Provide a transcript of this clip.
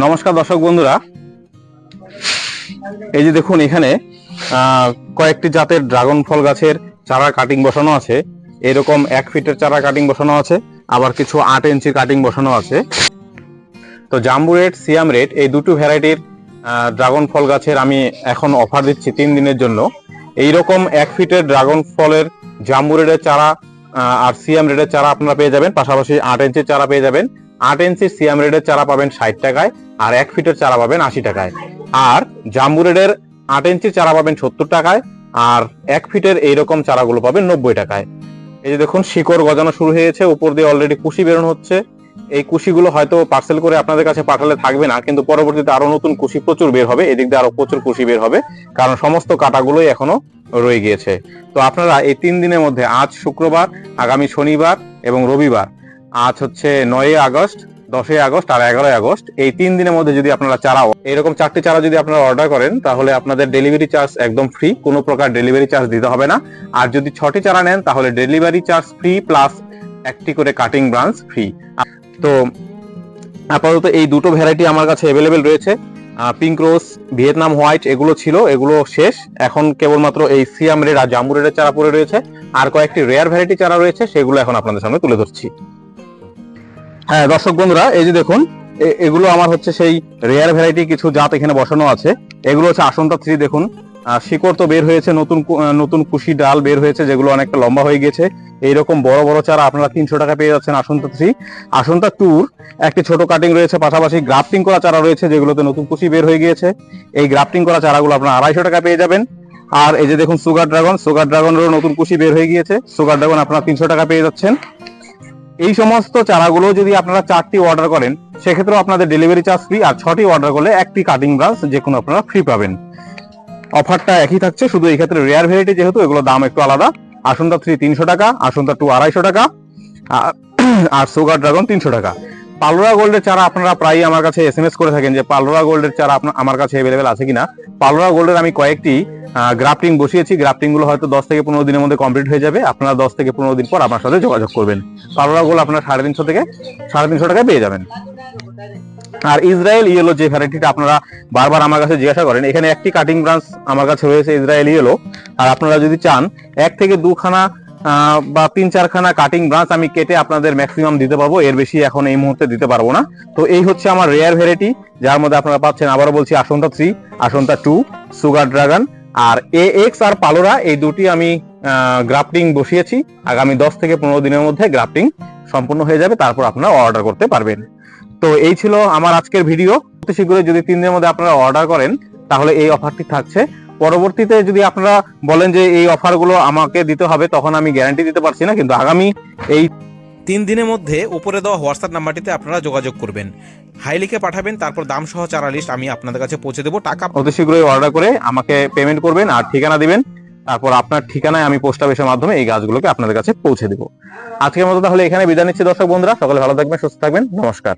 নমস্কার দর্শক বন্ধুরা। এই যে দেখুন এখানে কয়েকটি জাতের ড্রাগন ফল গাছের চারা কাটিং বসানো আছে। এরকম এক ফিটের চারা কাটিং বসানো আছে, আবার কিছু আট ইঞ্চি কাটিং বসানো আছে। তো জাম্বু রেড, সিয়াম রেড, এই দুটো ভ্যারাইটির ড্রাগন ফল গাছের আমি এখন অফার দিচ্ছি তিন দিনের জন্য। এই রকম এক ফিটের ড্রাগন ফলের জাম্বু রেডের চারা আর সিয়াম রেডের চারা আপনারা পেয়ে যাবেন। পাশাপাশি আট ইঞ্চির চারা পেয়ে যাবেন। আট ইঞ্চির সিয়াম রেডের চারা পাবেন ষাট টাকায়, আর এক ফিটের চারা পাবেন আশি টাকায়। আর জাম্বু রেডের আট ইঞ্চির চারা পাবেন সত্তর টাকায়, আর এক ফিটের এইরকম চারাগুলো পাবেন নব্বই টাকায়। এই যে দেখুন, শিকড় গজানো শুরু হয়েছে, উপর দিয়ে অলরেডি কুশি বেরোনো হচ্ছে। এই কুশিগুলো হয়তো পার্সেল করে আপনাদের কাছে পাঠালে থাকবে না, কিন্তু পরবর্তীতে আরও নতুন কুশি প্রচুর বের হবে, এদিক দিয়ে আরও প্রচুর কুশি বের হবে, কারণ সমস্ত কাটাগুলোই এখনও রয়ে গিয়েছে। তো আপনারা এই তিন দিনের মধ্যে আজ শুক্রবার, আগামী শনিবার এবং রবিবার আজ হচ্ছে নয় আগস্ট, দশই আগস্ট আর এগারোই আগস্ট। এই তিন দিনের মধ্যে যদি আপনারা চারা এরকম চারটি চারা যদি আপনারা অর্ডার করেন, তাহলে আপনাদের ডেলিভারি চার্জ একদম ফ্রি কোনো প্রকার ডেলিভারি চার্জ দিতে হবে না। আর যদি ছটি চারা নেন, তাহলে ডেলিভারি চার্জ ফ্রি প্লাস একটি করে কাটিং ব্রাঞ্চ ফ্রি তো আপাতত এই দুটো ভ্যারাইটি আমার কাছে অ্যাভেলেবেল রয়েছে। পিঙ্ক রোজ ভিয়েতনাম হোয়াইট এগুলো ছিল, এগুলো শেষ। এখন কেবলমাত্র এই সিয়াম রেড আর জাম্বু রেডের চারা পড়ে রয়েছে। আর কয়েকটি রেয়ার ভ্যারাইটি চারা রয়েছে, সেগুলো এখন আপনাদের সামনে তুলে ধরছি। হ্যাঁ দর্শক বন্ধুরা, এই যে দেখুন এগুলো আমার হচ্ছে সেই রেয়ার ভ্যারাইটি কিছু জাত এখানে বসানো আছে। এগুলো হচ্ছে আসন্তা থ্রি, দেখুন। শিকড় তো বের হয়েছে, নতুন নতুন কুশি ডাল বের হয়েছে, যেগুলো অনেকটা লম্বা হয়ে গেছে। এইরকম বড় বড় চারা আপনারা তিনশো টাকা পেয়ে যাচ্ছেন আসন্তা থ্রি। আসন্তা টুর, একটি ছোট কাটিং রয়েছে, পাশাপাশি গ্রাফটিং করা চারা রয়েছে, যেগুলোতে নতুন কুশি বের হয়ে গিয়েছে। এই গ্রাফটিং করা চারাগুলো আপনারা আড়াইশো টাকা পেয়ে যাবেন। আর এই যে দেখুন সুগার ড্রাগন সুগার ড্রাগনেরও নতুন কুশি বের হয়ে গিয়েছে। সুগার ড্রাগন আপনারা তিনশো টাকা পেয়ে যাচ্ছেন। এই সমস্ত চারাগুলো যদি আপনারা চারটি অর্ডার করেন, সেক্ষেত্রেও আপনাদের ডেলিভারি চার্জ ফ্রি আর ছটি অর্ডার করলে একটি কাটিং ব্রাশ যে কোনো আপনারা ফ্রি পাবেন। অফারটা একই থাকছে, শুধু এই ক্ষেত্রে রেয়ার ভ্যারাইটি যেহেতু এগুলোর দাম একটু আলাদা। আসন্তা থ্রি তিনশো টাকা, আসন্তা টু আড়াইশো টাকা, আর সুগার ড্রাগন তিনশো টাকা। পালোরা গোল্ডের চারা আপনারা প্রায়ই আমার কাছে এস এম এস করে থাকেন যে পালোরা গোল্ডের চারা আপনার আমার কাছে অ্যাভেলেবেল আছে কিনা। পালোরা গোল্ডের আমি কয়েকটি গ্রাফটিং বসিয়েছি। গ্রাফটিংগুলো হয়তো দশ থেকে পনেরো দিনের মধ্যে কমপ্লিট হয়ে যাবে। আপনারা দশ থেকে পনেরো দিন পর আমার সাথে যোগাযোগ করবেন। পালোরা গোল্ড আপনারা সাড়ে তিনশো থেকে, সাড়ে তিনশো টাকায় পেয়ে যাবেন। আর ইসরায়েল ইয়েলো যে ভ্যারাইটিটা আপনারা বারবার আমার কাছে জিজ্ঞাসা করেন, এখানে একটি কাটিং ব্রাঞ্চ আমার কাছে রয়েছে ইসরায়েল ইয়েলো আর আপনারা যদি চান, এক থেকে দুখানা বা তিন চারখানা কাটিং ব্রাঞ্চ আমি কেটে আপনাদের ম্যাক্সিমাম দিতে পারব। এর বেশি এখন এই মুহূর্তে দিতে পারব না। তো এই হচ্ছে আমার রেয়ার ভ্যারাইটি যার মধ্যে আপনারা পাচ্ছেন আবারও বলছি Asunta three Asunta two sugar dragon R A X আর পালোরা, এই দুটি আমি গ্রাফটিং বসিয়েছি। আগামী দশ থেকে পনেরো দিনের মধ্যে গ্রাফটিং সম্পূর্ণ হয়ে যাবে, তারপর আপনারা অর্ডার করতে পারবেন। তো এই ছিল আমার আজকের ভিডিও অতি শীঘ্রই যদি তিন দিনের মধ্যে আপনারা অর্ডার করেন, তাহলে এই অফারটি থাকছে। পরবর্তীতে যদি আপনারা বলেন যে এই অফারগুলো আমাকে দিতে হবে তখন আমি গ্যারান্টি দিতে পারছি না কিন্তু আগামী এই তিন দিনের মধ্যে উপরে দেওয়া হোয়াটসঅ্যাপ নাম্বারটিতে আপনারা যোগাযোগ করবেন। হাই লিখে পাঠাবেন তারপর দাম সহ চারা লিস্ট আমি আপনাদের কাছে পৌঁছে দেবো। টাকা অতি শীঘ্রই অর্ডার করে আমাকে পেমেন্ট করবেন আর ঠিকানা দিবেন। তারপর আপনার ঠিকানায় আমি পোস্ট অফিসের মাধ্যমে এই গাছগুলোকে আপনাদের কাছে পৌঁছে দেবো। আজকের মতো তাহলে এখানে বিদায় নিচ্ছি দর্শক বন্ধুরা সকলে ভালো থাকবেন সুস্থ থাকবেন নমস্কার।